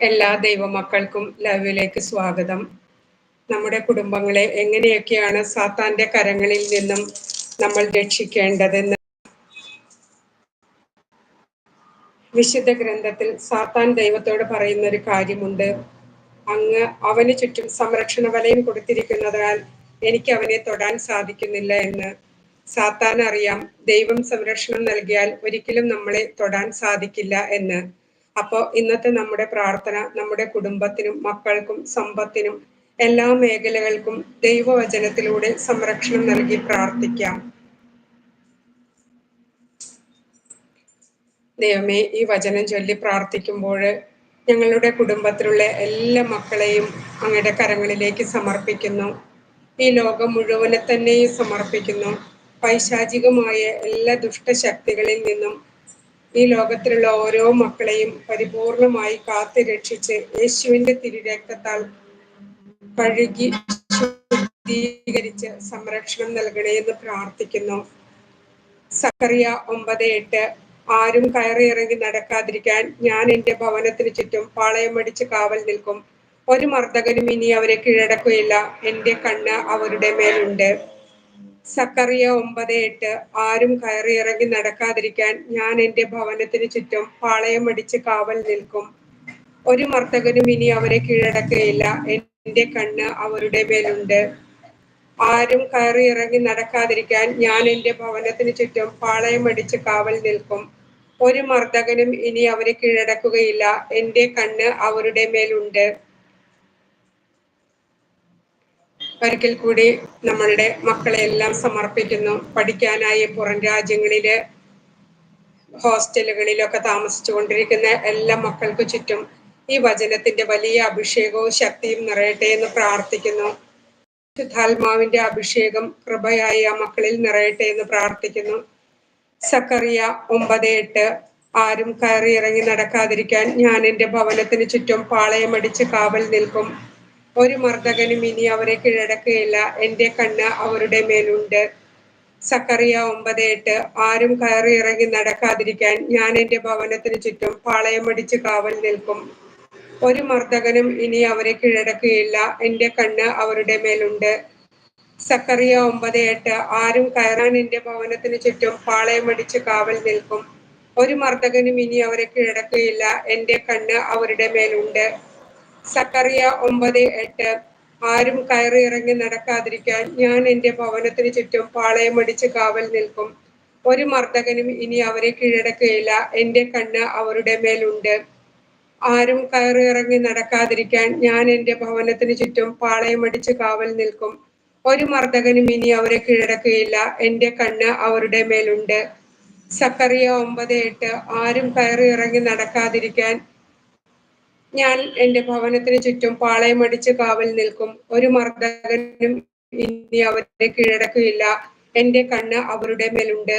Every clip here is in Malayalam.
എല്ലാ ദൈവമക്കൾക്കും ലൈവിലേക്ക് സ്വാഗതം. നമ്മുടെ കുടുംബങ്ങളെ എങ്ങനെയൊക്കെയാണ് സാത്താന്റെ കരങ്ങളിൽ നിന്നും നമ്മൾ രക്ഷിക്കേണ്ടതെന്ന് വിശുദ്ധ ഗ്രന്ഥത്തിൽ സാത്താൻ ദൈവത്തോട് പറയുന്ന ഒരു കാര്യമുണ്ട്. അങ്ങ് അവന് ചുറ്റും സംരക്ഷണ വലയം കൊടുത്തിരിക്കുന്നതിനാൽ എനിക്ക് അവനെ തൊടാൻ സാധിക്കുന്നില്ല എന്ന്. സാത്താൻ അറിയാം ദൈവം സംരക്ഷണം നൽകിയാൽ ഒരിക്കലും നമ്മളെ തൊടാൻ സാധിക്കില്ല എന്ന്. അപ്പോൾ ഇന്നത്തെ നമ്മുടെ പ്രാർത്ഥന നമ്മുടെ കുടുംബത്തിനും മക്കൾക്കും സമ്പത്തിനും എല്ലാ മേഖലകൾക്കും ദൈവവചനത്തിലൂടെ സംരക്ഷണം നൽകി പ്രാർത്ഥിക്കാം. ദൈവമേ ഈ വചനം ചൊല്ലി പ്രാർത്ഥിക്കുമ്പോൾ ഞങ്ങളുടെ കുടുംബത്തിലുള്ള എല്ലാ മക്കളെയും അങ്ങയുടെ കരങ്ങളിലേക്ക് സമർപ്പിക്കുന്നു. ഈ ലോകം മുഴുവനെ തന്നെയും സമർപ്പിക്കുന്നു. പൈശാചികമായ എല്ലാ ദുഷ്ടശക്തികളിൽ നിന്നും ഈ ലോകത്തിലുള്ള ഓരോ മക്കളെയും പരിപൂർണമായി കാത്തു രക്ഷിച്ച് യേശുവിന്റെ തിരുരക്തത്താൽ കഴുകി ശുദ്ധീകരിച്ച് സംരക്ഷണം നൽകണേ എന്ന് പ്രാർത്ഥിക്കുന്നു. സക്കറിയ ഒമ്പത് എട്ട് ആരും കയറി ഇറങ്ങി നടക്കാതിരിക്കാൻ ഞാൻ എന്റെ ഭവനത്തിന് ചുറ്റും പാളയമടിച്ച് കാവൽ നിൽക്കും. ഒരു മർദ്ദകനും ഇനി അവരെ കീഴടക്കുകയില്ല. എന്റെ കണ്ണ് അവരുടെ മേലുണ്ട്. സക്കറിയ ഒമ്പത് എട്ട് ആരും കയറിയിറങ്ങി നടക്കാതിരിക്കാൻ ഞാൻ എന്റെ ഭവനത്തിന് ചുറ്റും പാളയമടിച്ച് കാവൽ നിൽക്കും. ഒരു മർത്തകനും ഇനി അവരെ കീഴടക്കുകയില്ല. എന്റെ കണ്ണ് അവരുടെ മേലുണ്ട്. ആരും കയറിയിറങ്ങി നടക്കാതിരിക്കാൻ ഞാൻ എന്റെ ഭവനത്തിന് ചുറ്റും പാളയമടിച്ച് കാവൽ നിൽക്കും. ഒരു മർദ്ദകനും ഇനി അവരെ കീഴടക്കുകയില്ല. എന്റെ കണ്ണ് അവരുടെ മേലുണ്ട്. ഒരിക്കൽ കൂടി നമ്മളുടെ മക്കളെ എല്ലാം സമർപ്പിക്കുന്നു. പഠിക്കാനായി പുറം രാജ്യങ്ങളിലെ ഹോസ്റ്റലുകളിലൊക്കെ താമസിച്ചു കൊണ്ടിരിക്കുന്ന എല്ലാ മക്കൾക്ക് ചുറ്റും ഈ വചനത്തിന്റെ വലിയ അഭിഷേകവും ശക്തിയും നിറയട്ടെ എന്ന് പ്രാർത്ഥിക്കുന്നു. ശുദ്ധാത്മാവിന്റെ അഭിഷേകം കൃപയായി ആ മക്കളിൽ നിറയട്ടെ എന്ന് പ്രാർത്ഥിക്കുന്നു. സക്കറിയ ഒമ്പത് എട്ട് ആരും കയറി ഇറങ്ങി നടക്കാതിരിക്കാൻ ഞാൻ എന്റെ ഭവനത്തിന് ചുറ്റും പാളയമടിച്ച് കാവൽ നിൽക്കും. ഒരു മർദ്ദകനും ഇനി അവരെ കീഴടക്കുകയില്ല. എന്റെ കണ്ണ് അവരുടെ മേലുണ്ട്. സക്കറിയ ഒമ്പത് എട്ട് ആരും കയറി ഇറങ്ങി നടക്കാതിരിക്കാൻ ഞാൻ എന്റെ ഭവനത്തിന് ചുറ്റും പാളയമടിച്ച് കാവൽ നിൽക്കും. ഒരു മർദ്ദകനും ഇനി അവരെ കീഴടക്കുകയില്ല. എന്റെ കണ്ണ് അവരുടെ മേലുണ്ട്. സക്കറിയ ഒമ്പത് എട്ട് ആരും കയറാൻ എന്റെ ഭവനത്തിന് ചുറ്റും പാളയമടിച്ച് കാവൽ നിൽക്കും. ഒരു മർദ്ദകനും ഇനി അവരെ കീഴടക്കുകയില്ല. എന്റെ കണ്ണ് അവരുടെ മേലുണ്ട്. സക്കറിയ ഒമ്പത് എട്ട്. ആരും കയറി ഇറങ്ങി നടക്കാതിരിക്കാൻ ഞാൻ എന്റെ ഭവനത്തിന് ചുറ്റും പാളയമടിച്ച് കാവൽ നിൽക്കും. ഒരു മർദ്ദകനും ഇനി അവരെ കീഴടക്കുകയില്ല. എന്റെ കണ്ണ് അവരുടെ മേലുണ്ട്. ആരും കയറി ഇറങ്ങി നടക്കാതിരിക്കാൻ ഞാൻ എന്റെ ഭവനത്തിന് ചുറ്റും പാളയമടിച്ച് കാവൽ നിൽക്കും. ഒരു മർദ്ദകനും ഇനി അവരെ കീഴടക്കുകയില്ല. എന്റെ കണ്ണ് അവരുടെ മേലുണ്ട്. സക്കറിയ ഒമ്പത് എട്ട്. ആരും കയറി ഇറങ്ങി നടക്കാതിരിക്കാൻ ഞാൻ എന്റെ ഭവനത്തിന് ചുറ്റും പാളയമടിച്ച് കാവൽ നിൽക്കും. ഒരു മർദ്ദകനും ഇനി അവരെ കീഴടക്കില്ല. എന്റെ കണ്ണ് അവരുടെ മേലുണ്ട്.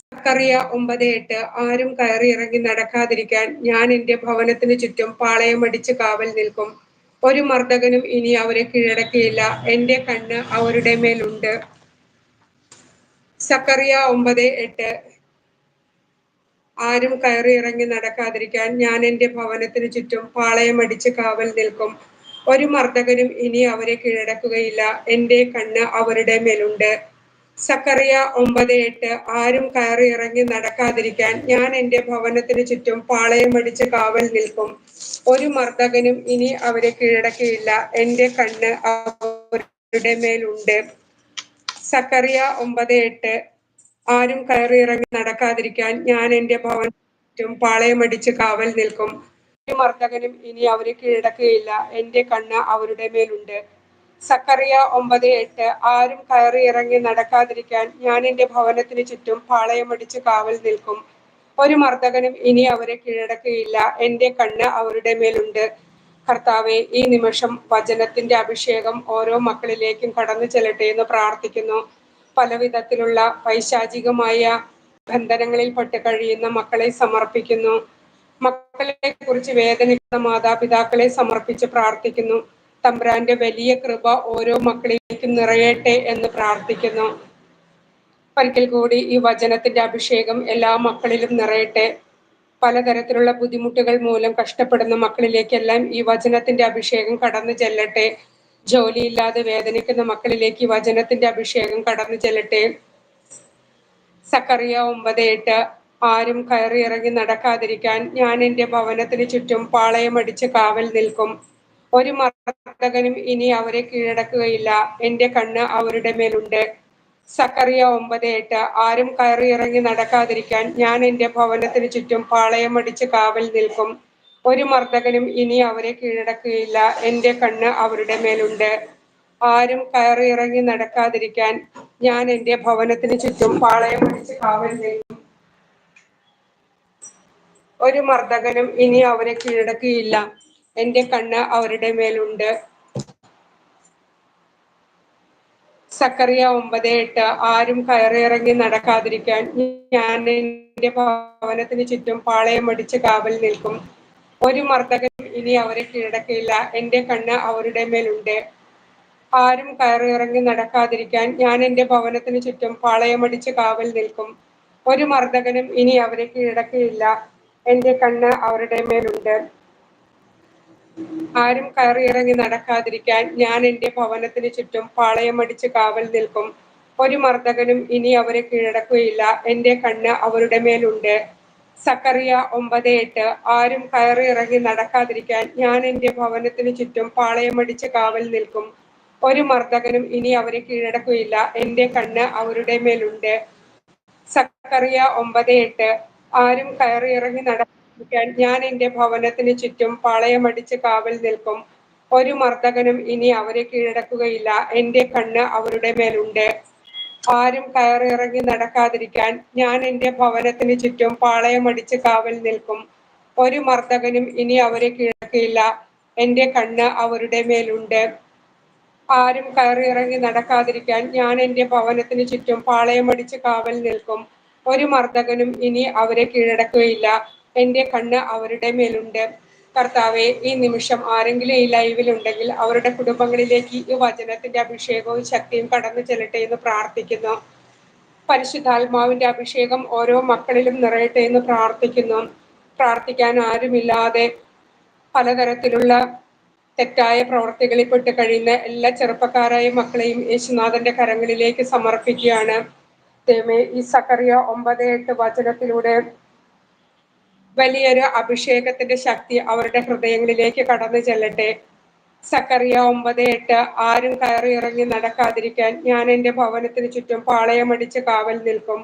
സക്കറിയ ഒമ്പത് എട്ട് ആരും കയറി ഇറങ്ങി നടക്കാതിരിക്കാൻ ഞാൻ എന്റെ ഭവനത്തിന് ചുറ്റും പാളയമടിച്ച് കാവൽ നിൽക്കും. ഒരു മർദ്ദകനും ഇനി അവരെ കീഴടക്കിയില്ല. എന്റെ കണ്ണ് അവരുടെ മേലുണ്ട്. സക്കറിയ ഒമ്പത് എട്ട് ആരും കയറി ഇറങ്ങി നടക്കാതിരിക്കാൻ ഞാൻ എന്റെ ഭവനത്തിന് ചുറ്റും പാളയമടിച്ച് കാവൽ നിൽക്കും. ഒരു മർദ്ദകനും ഇനി അവരെ കീഴടക്കുകയില്ല. എന്റെ കണ്ണ് അവരുടെ മേലുണ്ട്. സക്കറിയ ഒമ്പത് എട്ട് ആരും കയറി ഇറങ്ങി നടക്കാതിരിക്കാൻ ഞാൻ എന്റെ ഭവനത്തിന് ചുറ്റും പാളയമടിച്ച് കാവൽ നിൽക്കും. ഒരു മർദ്ദകനും ഇനി അവരെ കീഴടക്കിയില്ല. എന്റെ കണ്ണ് അവരുടെ മേലുണ്ട്. സക്കറിയ ഒമ്പത് എട്ട് ആരും കയറി ഇറങ്ങി നടക്കാതിരിക്കാൻ ഞാൻ എന്റെ ചുറ്റും പാളയമടിച്ച് കാവൽ നിൽക്കും. ഒരു മർദ്ദകനും ഇനി അവരെ കീഴടക്കുകയില്ല. എന്റെ കണ്ണ് അവരുടെ മേലുണ്ട്. സക്കറിയ ഒമ്പത് എട്ട് ആരും കയറി ഇറങ്ങി നടക്കാതിരിക്കാൻ ഞാൻ എന്റെ ഭവനത്തിന് ചുറ്റും പാളയമടിച്ച് കാവൽ നിൽക്കും. ഒരു മർദ്ദകനും ഇനി അവരെ കീഴടക്കുകയില്ല. എന്റെ കണ്ണ് അവരുടെ മേലുണ്ട്. കർത്താവെ ഈ നിമിഷം വചനത്തിന്റെ അഭിഷേകം ഓരോ മക്കളിലേക്കും കടന്നു ചെല്ലട്ടെ എന്ന് പ്രാർത്ഥിക്കുന്നു. പല വിധത്തിലുള്ള പൈശാചികമായ ബന്ധനങ്ങളിൽ പെട്ട് കഴിയുന്ന മക്കളെ സമർപ്പിക്കുന്നു. മക്കളെ കുറിച്ച് വേദനിക്കുന്ന മാതാപിതാക്കളെ സമർപ്പിച്ച് പ്രാർത്ഥിക്കുന്നു. തമ്പ്രാന്റെ വലിയ കൃപ ഓരോ മക്കളിലേക്കും നിറയട്ടെ എന്ന് പ്രാർത്ഥിക്കുന്നു. ഒരിക്കൽ കൂടി ഈ വചനത്തിന്റെ അഭിഷേകം എല്ലാ മക്കളിലും നിറയട്ടെ. പലതരത്തിലുള്ള ബുദ്ധിമുട്ടുകൾ മൂലം കഷ്ടപ്പെടുന്ന മക്കളിലേക്കെല്ലാം ഈ വചനത്തിന്റെ അഭിഷേകം കടന്നു ചെല്ലട്ടെ. ജോലിയില്ലാതെ വേദനിക്കുന്ന മക്കളിലേക്ക് വചനത്തിന്റെ അഭിഷേകം കടന്നു ചെല്ലട്ടെ. സക്കറിയ ഒമ്പത് എട്ട് ആരും കയറിയിറങ്ങി നടക്കാതിരിക്കാൻ ഞാൻ എന്റെ ഭവനത്തിന് ചുറ്റും പാളയമടിച്ച് കാവൽ നിൽക്കും. ഒരു മർദ്ദകനും ഇനി അവരെ കീഴടക്കുകയില്ല. എന്റെ കണ്ണ് അവരുടെ മേലുണ്ട്. സക്കറിയ ഒമ്പത് എട്ട് ആരും കയറിയിറങ്ങി നടക്കാതിരിക്കാൻ ഞാൻ എന്റെ ഭവനത്തിന് ചുറ്റും പാളയമടിച്ച് കാവൽ നിൽക്കും. ഒരു മർദ്ദകനും ഇനി അവരെ കീഴടക്കുകയില്ല. എന്റെ കണ്ണ് അവരുടെ മേലുണ്ട്. ആരും കയറിയിറങ്ങി നടക്കാതിരിക്കാൻ ഞാൻ എന്റെ ഭവനത്തിന് ചുറ്റും പാളയം പിടിച്ച് കാവൽ നിൽക്കും ഒരു മർദ്ദകനും ഇനി അവരെ കീഴടക്കുകയില്ല. എന്റെ കണ്ണ് അവരുടെ മേലുണ്ട്. സക്കറിയ ഒമ്പത് എട്ട് ആരും കയറിയിറങ്ങി നടക്കാതിരിക്കാൻ ഞാൻ എന്റെ ഭവനത്തിന് ചുറ്റും പാളയം അടിച്ച് കാവൽ നിൽക്കും. ഒരു മർദ്ദകനും ഇനി അവരെ കീഴടക്കില്ല. എന്റെ കണ്ണ് അവരുടെ മേലുണ്ട്. ആരും കയറിയിറങ്ങി നടക്കാതിരിക്കാൻ ഞാൻ എന്റെ ഭവനത്തിന് ചുറ്റും പാളയമടിച്ച് കാവൽ നിൽക്കും. ഒരു മർദ്ദകനും ഇനി അവരെ കീഴടക്കിയില്ല. എന്റെ കണ്ണ് അവരുടെ മേലുണ്ട്. ആരും കയറിയിറങ്ങി നടക്കാതിരിക്കാൻ ഞാൻ എന്റെ ഭവനത്തിന് ചുറ്റും പാളയമടിച്ച് കാവൽ നിൽക്കും. ഒരു മർദ്ദകനും ഇനി അവരെ കീഴടക്കുകയില്ല. എന്റെ കണ്ണ് അവരുടെ മേലുണ്ട്. സക്കറിയ ഒമ്പത് എട്ട് ആരും കയറിയിറങ്ങി നടക്കാതിരിക്കാൻ ഞാൻ എന്റെ ഭവനത്തിന് ചുറ്റും പാളയമടിച്ച് കാവൽ നിൽക്കും. ഒരു മർദ്ദകനും ഇനി അവരെ കീഴടക്കുകയില്ല. എന്റെ കണ്ണ് അവരുടെ മേലുണ്ട്. സക്കറിയ ഒമ്പത് എട്ട് ആരും കയറിയിറങ്ങി നടക്കാതിരിക്കാൻ ഞാൻ എന്റെ ഭവനത്തിന് ചുറ്റും പാളയമടിച്ച് കാവൽ നിൽക്കും. ഒരു മർദ്ദകനും ഇനി അവരെ കീഴടക്കുകയില്ല. എന്റെ കണ്ണ് അവരുടെ മേലുണ്ട്. ആരും കയറിയിറങ്ങി നടക്കാതിരിക്കാൻ ഞാൻ എന്റെ ഭവനത്തിന് ചുറ്റും പാളയമടിച്ച് കാവൽ നിൽക്കും. ഒരു മർദ്ദകനും ഇനി അവരെ കീഴടക്കില്ല എന്റെ കണ്ണ് അവരുടെ മേലുണ്ട്. ആരും കയറിയിറങ്ങി നടക്കാതിരിക്കാൻ ഞാൻ എന്റെ ഭവനത്തിന് ചുറ്റും പാളയമടിച്ച് കാവൽ നിൽക്കും. ഒരു മർദ്ദകനും ഇനി അവരെ കീഴടക്കുകയില്ല. എന്റെ കണ്ണ് അവരുടെ മേലുണ്ട്. കർത്താവെ ഈ നിമിഷം ആരെങ്കിലും ഈ ലൈവിൽ ഉണ്ടെങ്കിൽ അവരുടെ കുടുംബങ്ങളിലേക്ക് ഈ വചനത്തിന്റെ അഭിഷേകവും ശക്തിയും കടന്നു ചെല്ലട്ടെ എന്ന് പ്രാർത്ഥിക്കുന്നു. പരിശുദ്ധാത്മാവിന്റെ അഭിഷേകം ഓരോ മക്കളിലും നിറയട്ടെ എന്ന് പ്രാർത്ഥിക്കുന്നു. പ്രാർത്ഥിക്കാൻ ആരുമില്ലാതെ പലതരത്തിലുള്ള തെറ്റായ പ്രവർത്തികളിൽ പെട്ട് കഴിയുന്ന എല്ലാ ചെറുപ്പക്കാരായ മക്കളെയും യേശുനാഥന്റെ കരങ്ങളിലേക്ക് സമർപ്പിക്കുകയാണ്. ദൈവമേ ഈ സക്കറിയ ഒമ്പത് എട്ട് വചനത്തിലൂടെ വലിയൊരു അഭിഷേകത്തിന്റെ ശക്തി അവരുടെ ഹൃദയങ്ങളിലേക്ക് കടന്നു ചെല്ലട്ടെ. സക്കറിയ ഒമ്പത് എട്ട് ആരും കയറി ഇറങ്ങി നടക്കാതിരിക്കാൻ ഞാൻ എന്റെ ഭവനത്തിന് ചുറ്റും പാളയമടിച്ച് കാവൽ നിൽക്കും.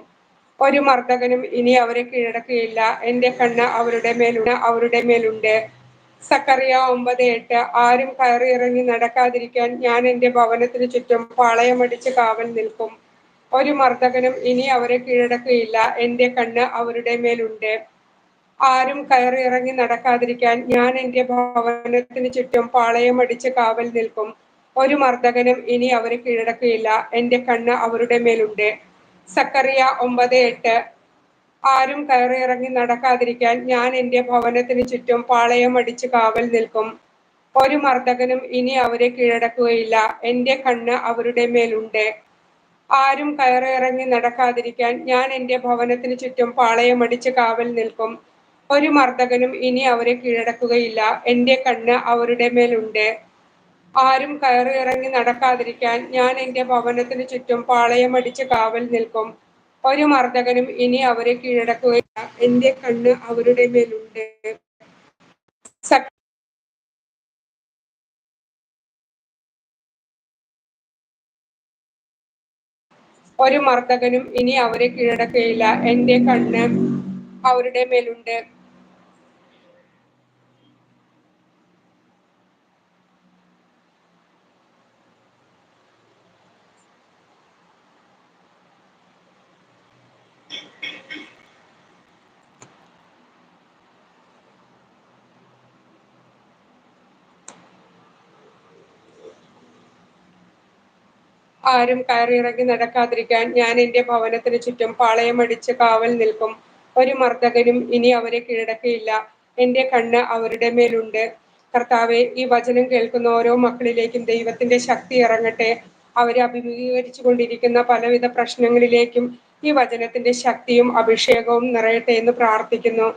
ഒരു മർദ്ദകനും ഇനി അവരെ കീഴടക്കുകയില്ല. എന്റെ കണ്ണ് അവരുടെ മേലുണ്ട് അവരുടെ മേലുണ്ട്. സക്കറിയ ഒമ്പത് എട്ട് ആരും കയറി ഇറങ്ങി നടക്കാതിരിക്കാൻ ഞാൻ എന്റെ ഭവനത്തിന് ചുറ്റും പാളയമടിച്ച് കാവൽ നിൽക്കും. ഒരു മർദ്ദകനും ഇനി അവരെ കീഴടക്കുകയില്ല. എന്റെ കണ്ണ് അവരുടെ മേലുണ്ട്. ആരും കയറി ഇറങ്ങി നടക്കാതിരിക്കാൻ ഞാൻ എന്റെ ഭവനത്തിന് ചുറ്റും പാളയമടിച്ച് കാവൽ നിൽക്കും. ഒരു മർദ്ദകനും ഇനി അവരെ കീഴടക്കുകയില്ല. എന്റെ കണ്ണ് അവരുടെ മേലുണ്ട്. സക്കറിയ ഒമ്പത് എട്ട്. ആരും കയറി ഇറങ്ങി നടക്കാതിരിക്കാൻ ഞാൻ എന്റെ ഭവനത്തിന് ചുറ്റും പാളയമടിച്ച് കാവൽ നിൽക്കും. ഒരു മർദ്ദകനും ഇനി അവരെ കീഴടക്കുകയില്ല. എന്റെ കണ്ണ് അവരുടെ മേലുണ്ട്. ആരും കയറി ഇറങ്ങി നടക്കാതിരിക്കാൻ ഞാൻ എന്റെ ഭവനത്തിന് ചുറ്റും പാളയമടിച്ച് കാവൽ നിൽക്കും. ഒരു മർദ്ദകനും ഇനി അവരെ കീഴടക്കുകയില്ല. എന്റെ കണ്ണ് അവരുടെ മേലുണ്ട്. ആരും കയറി ഇറങ്ങി നടക്കാതിരിക്കാൻ ഞാൻ എന്റെ ഭവനത്തിന് ചുറ്റും പാളയമടിച്ച് കാവൽ നിൽക്കും. ഒരു മർദ്ദകനും ഇനി അവരെ കീഴടക്കുകയില്ല. എന്റെ കണ്ണ് അവരുടെ മേലുണ്ട്. ഒരു മർദ്ദകനും ഇനി അവരെ കീഴടക്കുകയില്ല. എന്റെ കണ്ണ് അവരുടെ മേലുണ്ട്. ആരും കയറിയിറങ്ങി നടക്കാതിരിക്കാൻ ഞാൻ എന്റെ ഭവനത്തിന് ചുറ്റും പാളയമടിച്ച് കാവൽ നിൽക്കും. ഒരു മർദ്ദകനും ഇനി അവരെ കീഴടക്കിയില്ല. എന്റെ കണ്ണ് അവരുടെ മേലുണ്ട്. കർത്താവെ ഈ വചനം കേൾക്കുന്ന ഓരോ മക്കളിലേക്കും ദൈവത്തിന്റെ ശക്തി ഇറങ്ങട്ടെ. അവരെ അഭിമുഖീകരിച്ചു കൊണ്ടിരിക്കുന്ന പലവിധ പ്രശ്നങ്ങളിലേക്കും ഈ വചനത്തിന്റെ ശക്തിയും അഭിഷേകവും നിറയട്ടെ എന്ന് പ്രാർത്ഥിക്കുന്നു.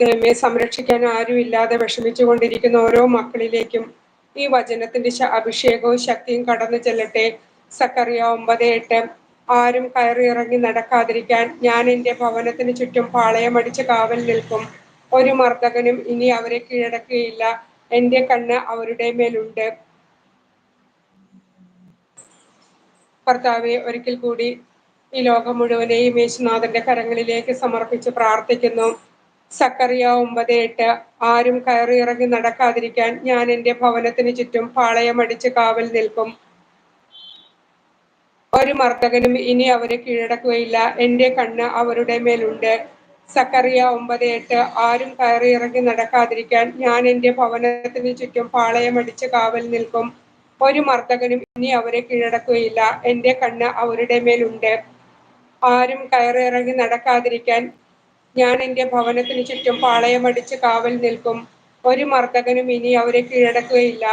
ദൈവമേ സംരക്ഷിക്കാൻ ആരുമില്ലാതെ വിഷമിച്ചു കൊണ്ടിരിക്കുന്ന ഓരോ മക്കളിലേക്കും ഈ വചനത്തിന്റെ അഭിഷേകവും ശക്തിയും കടന്നു ചെല്ലട്ടെ. സക്കറിയ ഒമ്പത് എട്ട്. ആരും കയറിയിറങ്ങി നടക്കാതിരിക്കാൻ ഞാൻ എന്റെ ഭവനത്തിന് ചുറ്റും പാളയമടിച്ച് കാവൽ നിൽക്കും. ഒരു മർദ്ദകനും ഇനി അവരെ കീഴടക്കുകയില്ല. എന്റെ കണ്ണ് അവരുടെ മേലുണ്ട്. കർത്താവെ ഒരിക്കൽ കൂടി ഈ ലോകം മുഴുവനെയും യേശുനാഥന്റെ കരങ്ങളിലേക്ക് സമർപ്പിച്ച് പ്രാർത്ഥിക്കുന്നു. സക്കറിയ ഒമ്പത് എട്ട് ആരും കയറിയിറങ്ങി നടക്കാതിരിക്കാൻ ഞാൻ എന്റെ ഭവനത്തിന് ചുറ്റും പാളയമടിച്ച് കാവൽ നിൽക്കും. ഒരു മർദ്ദകനും ഇനി അവരെ കീഴടക്കുകയില്ല. എന്റെ കണ്ണ് അവരുടെ മേലുണ്ട്. സക്കറിയ ഒമ്പത് എട്ട് ആരും കയറിയിറങ്ങി നടക്കാതിരിക്കാൻ ഞാൻ എന്റെ ഭവനത്തിന് ചുറ്റും പാളയമടിച്ച് കാവൽ നിൽക്കും. ഒരു മർദ്ദകനും ഇനി അവരെ കീഴടക്കുകയില്ല. എന്റെ കണ്ണ് അവരുടെ മേലുണ്ട്. ആരും കയറിയിറങ്ങി നടക്കാതിരിക്കാൻ ഞാൻ എന്റെ ഭവനത്തിന് ചുറ്റും പാളയമടിച്ച് കാവൽ നിൽക്കും. ഒരു മർദ്ദകനും ഇനി അവരെ കീഴടക്കുകയില്ല.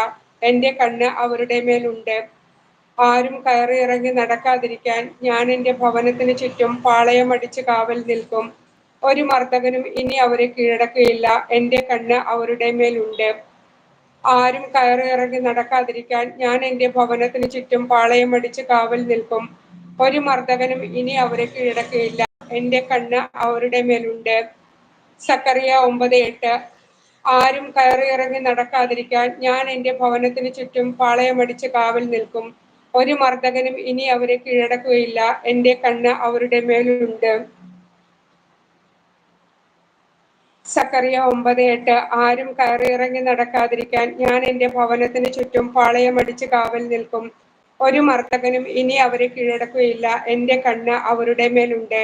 എന്റെ കണ്ണ് അവരുടെ മേലുണ്ട് ആരും കയറി ഇറങ്ങി നടക്കാതിരിക്കാൻ ഞാൻ എന്റെ ഭവനത്തിന് ചുറ്റും പാളയമടിച്ച് കാവൽ നിൽക്കും. ഒരു മർദ്ദകനും ഇനി അവരെ കീഴടക്കുകയില്ല. എന്റെ കണ്ണ് അവരുടെ മേലുണ്ട് ആരും കയറി ഇറങ്ങി നടക്കാതിരിക്കാൻ ഞാൻ എന്റെ ഭവനത്തിന് ചുറ്റും പാളയമടിച്ച് കാവൽ നിൽക്കും. ഒരു മർദ്ദകനും ഇനി അവരെ കീഴടക്കുകയില്ല. എന്റെ കണ്ണ് അവരുടെ മേലുണ്ട്. സക്കറിയ ഒമ്പത് എട്ട് ആരും കയറിയിറങ്ങി നടക്കാതിരിക്കാൻ ഞാൻ എന്റെ ഭവനത്തിന് ചുറ്റും പാളയമടിച്ച് കാവൽ നിൽക്കും. ഒരു മർദ്ദകനും ഇനി അവരെ കീഴടക്കുകയില്ല. എന്റെ കണ്ണ് അവരുടെ മേലുണ്ട്. സക്കറിയ ഒമ്പത് എട്ട് ആരും കയറിയിറങ്ങി നടക്കാതിരിക്കാൻ ഞാൻ എന്റെ ഭവനത്തിന് ചുറ്റും പാളയമടിച്ച് കാവൽ നിൽക്കും. ഒരു മർദ്ദകനും ഇനി അവരെ കീഴടക്കുകയില്ല. എന്റെ കണ്ണ് അവരുടെ മേലുണ്ട്.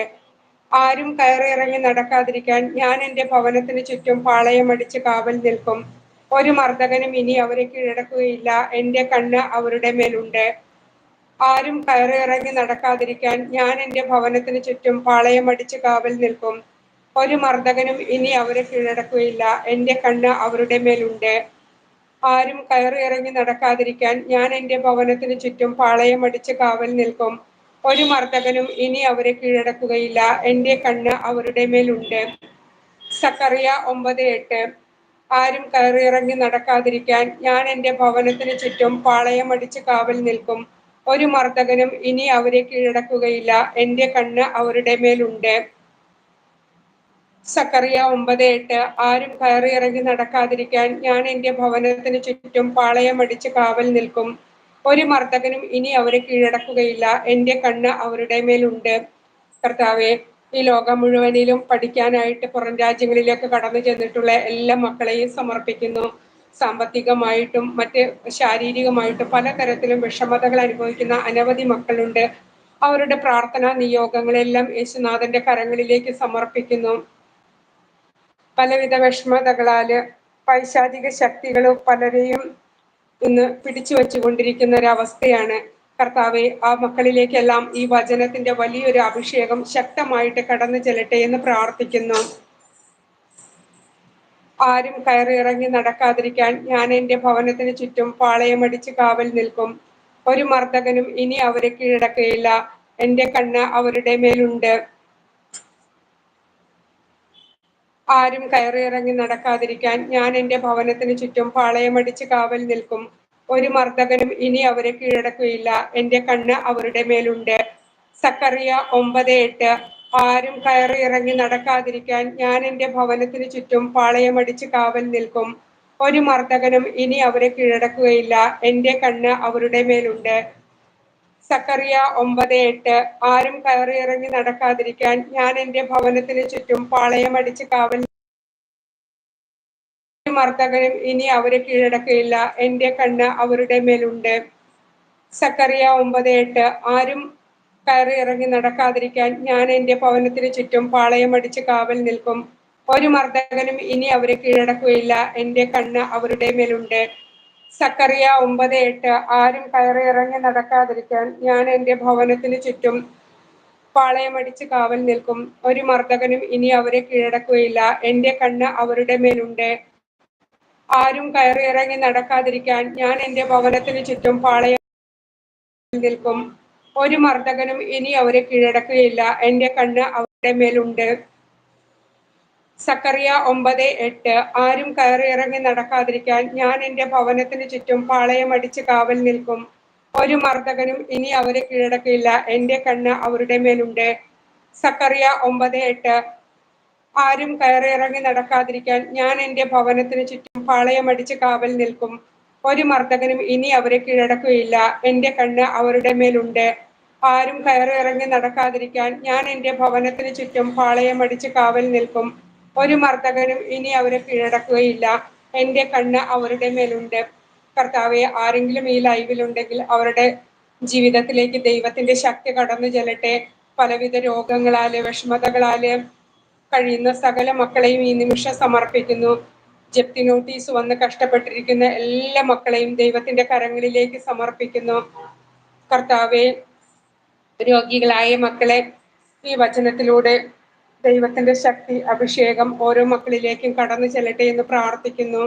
ആരും കയറിയിറങ്ങി നടക്കാതിരിക്കാൻ ഞാൻ എന്റെ ഭവനത്തിന് ചുറ്റും പാളയമടിച്ച് കാവൽ നിൽക്കും. ഒരു മർദ്ദകനും ഇനി അവരെ കീഴടക്കുകയില്ല. എന്റെ കണ്ണ് അവരുടെ മേലുണ്ട്. ആരും കയറിയിറങ്ങി നടക്കാതിരിക്കാൻ ഞാൻ എന്റെ ഭവനത്തിന് ചുറ്റും പാളയമടിച്ച് കാവൽ നിൽക്കും. ഒരു മർദ്ദകനും ഇനി അവരെ കീഴടക്കുകയില്ല. എന്റെ കണ്ണ് അവരുടെ മേലുണ്ട്. ആരും കയറിയിറങ്ങി നടക്കാതിരിക്കാൻ ഞാൻ എന്റെ ഭവനത്തിന് ചുറ്റും പാളയമടിച്ച് കാവൽ നിൽക്കും. ഒരു മർദ്ദകനും ഇനി അവരെ കീഴടക്കുകയില്ല. എന്റെ കണ്ണ് അവരുടെ മേലുണ്ട്. സക്കറിയ ഒമ്പത് എട്ട്. ആരും കയറിയിറങ്ങി നടക്കാതിരിക്കാൻ ഞാൻ എന്റെ ഭവനത്തിന് ചുറ്റും പാളയമടിച്ച് കാവൽ നിൽക്കും. ഒരു മർദ്ദകനും ഇനി അവരെ കീഴടക്കുകയില്ല. എന്റെ കണ്ണ് അവരുടെ മേലുണ്ട്. സക്കറിയ ഒമ്പത് എട്ട്. ആരും കയറിയിറങ്ങി നടക്കാതിരിക്കാൻ ഞാൻ എന്റെ ഭവനത്തിന് ചുറ്റും പാളയമടിച്ച് കാവൽ നിൽക്കും. ഒരു മർദ്ദകനും ഇനി അവരെ കീഴടക്കുകയില്ല. എന്റെ കണ്ണ് അവരുടെ മേലുണ്ട്. കർത്താവെ ഈ ലോകം മുഴുവനിലും പഠിക്കാനായിട്ട് പുറം രാജ്യങ്ങളിലേക്ക് കടന്നു ചെന്നിട്ടുള്ള എല്ലാ മക്കളെയും സമർപ്പിക്കുന്നു. സാമ്പത്തികമായിട്ടും മറ്റ് ശാരീരികമായിട്ടും പലതരത്തിലും വിഷമതകൾ അനുഭവിക്കുന്ന അനവധി മക്കളുണ്ട്. അവരുടെ പ്രാർത്ഥനാ നിയോഗങ്ങളെല്ലാം യേശുനാഥന്റെ കരങ്ങളിലേക്ക് സമർപ്പിക്കുന്നു. പലവിധ വിഷമതകളാൽ പൈശാചിക ശക്തികൾ പലരെയും ഇന്ന് പിടിച്ചു വച്ചുകൊണ്ടിരിക്കുന്ന ഒരു അവസ്ഥയാണ് കർത്താവെ ആ മക്കളിലേക്കെല്ലാം ഈ വചനത്തിന്റെ വലിയൊരു അഭിഷേകം ശക്തമായിട്ട് കടന്നു ചെല്ലട്ടെ എന്ന് പ്രാർത്ഥിക്കുന്നു. ആരും കയറിയിറങ്ങി നടക്കാതിരിക്കാൻ ഞാൻ എന്റെ ഭവനത്തിന് ചുറ്റും പാളയമടിച്ച് കാവൽ നിൽക്കും. ഒരു മർദ്ദകനും ഇനി അവരെ കീഴടക്കുകയില്ല. എന്റെ കണ്ണ് അവരുടെ മേലുണ്ട്. ആരും കയറിയിറങ്ങി നടക്കാതിരിക്കാൻ ഞാൻ എന്റെ ഭവനത്തിന് ചുറ്റും പാളയമടിച്ച് കാവൽ നിൽക്കും. ഒരു മർദ്ദകനും ഇനി അവരെ കീഴടക്കുകയില്ല. എന്റെ കണ്ണ് അവരുടെ മേലുണ്ട്. സക്കറിയ ഒമ്പത് എട്ട് ആരും കയറിയിറങ്ങി നടക്കാതിരിക്കാൻ ഞാൻ എന്റെ ഭവനത്തിന് ചുറ്റും പാളയമടിച്ച് കാവൽ നിൽക്കും. ഒരു മർദ്ദകനും ഇനി അവരെ കീഴടക്കുകയില്ല. എന്റെ കണ്ണ് അവരുടെ മേലുണ്ട്. സക്കറിയ ഒമ്പത് എട്ട്. ആരും കയറിയിറങ്ങി നടക്കാതിരിക്കാൻ ഞാൻ എന്റെ ഭവനത്തിന് ചുറ്റും പാളയമടിച്ച് കാവൽ മർദ്ദകനും ഇനി അവരെ കീഴടക്കില്ല എന്റെ കണ്ണ് അവരുടെ മേലുണ്ട്. സക്കറിയ ഒമ്പത് എട്ട്. ആരും കയറിയിറങ്ങി നടക്കാതിരിക്കാൻ ഞാൻ എന്റെ ഭവനത്തിന് ചുറ്റും പാളയമടിച്ച് കാവൽ നിൽക്കും. ഒരു മർദ്ദകനും ഇനി അവരെ കീഴടക്കുകയില്ല. എന്റെ കണ്ണ് അവരുടെ മേലുണ്ട്. സക്കറിയ ഒമ്പത് എട്ട് ആരും കയറിയിറങ്ങി നടക്കാതിരിക്കാൻ ഞാൻ എന്റെ ഭവനത്തിന് ചുറ്റും പാളയമടിച്ച് കാവൽ നിൽക്കും. ഒരു മർദ്ദകനും ഇനി അവരെ കീഴടക്കുകയില്ല. എന്റെ കണ്ണ് അവരുടെ മേലുണ്ട്. ആരും കയറിയിറങ്ങി നടക്കാതിരിക്കാൻ ഞാൻ എന്റെ ഭവനത്തിന് ചുറ്റും പാളയം നിൽക്കും. ഒരു മർദ്ദകനും ഇനി അവരെ കീഴടക്കുകയില്ല. എന്റെ കണ്ണ് അവരുടെ മേലുണ്ട്. സക്കറിയ ഒമ്പത് എട്ട്. ആരും കയറിയിറങ്ങി നടക്കാതിരിക്കാൻ ഞാൻ എന്റെ ഭവനത്തിന് ചുറ്റും പാളയമടിച്ച് കാവൽ നിൽക്കും. ഒരു മർദ്ദകനും ഇനി അവരെ കീഴടക്കില്ല. എന്റെ കണ്ണ് അവരുടെ മേലുണ്ട്. സക്കറിയ ഒമ്പത് എട്ട്. ആരും കയറിയിറങ്ങി നടക്കാതിരിക്കാൻ ഞാൻ എന്റെ ഭവനത്തിന് ചുറ്റും പാളയമടിച്ച് കാവൽ നിൽക്കും. ഒരു മർദ്ദകനും ഇനി അവരെ കീഴടക്കുകയില്ല. എന്റെ കണ്ണ് അവരുടെ മേലുണ്ട്. ആരും കയറിയിറങ്ങി നടക്കാതിരിക്കാൻ ഞാൻ എന്റെ ഭവനത്തിന് ചുറ്റും പാളയമടിച്ച് കാവൽ നിൽക്കും. ഒരു മർദ്ദകനും ഇനി അവരെ കീഴടക്കുകയില്ല. എന്റെ കണ്ണ് അവരുടെ മേലുണ്ട്. കർത്താവെ ആരെങ്കിലും ഈ ലൈവിലുണ്ടെങ്കിൽ അവരുടെ ജീവിതത്തിലേക്ക് ദൈവത്തിന്റെ ശക്തി കടന്നു ചെല്ലട്ടെ. പലവിധ രോഗങ്ങളാൽ വിഷമതകളാൽ കഴിയുന്ന സകല മക്കളെയും ഈ നിമിഷം സമർപ്പിക്കുന്നു. ജപ്തി നോട്ടീസ് വന്ന് കഷ്ടപ്പെട്ടിരിക്കുന്ന എല്ലാ മക്കളെയും ദൈവത്തിന്റെ കരങ്ങളിലേക്ക് സമർപ്പിക്കുന്നു. കർത്താവെ രോഗികളായ മക്കളെ ഈ വചനത്തിലൂടെ ദൈവത്തിന്റെ ശക്തി അഭിഷേകം ഓരോ മക്കളിലേക്കും കടന്നു ചെല്ലട്ടെ എന്ന് പ്രാർത്ഥിക്കുന്നു.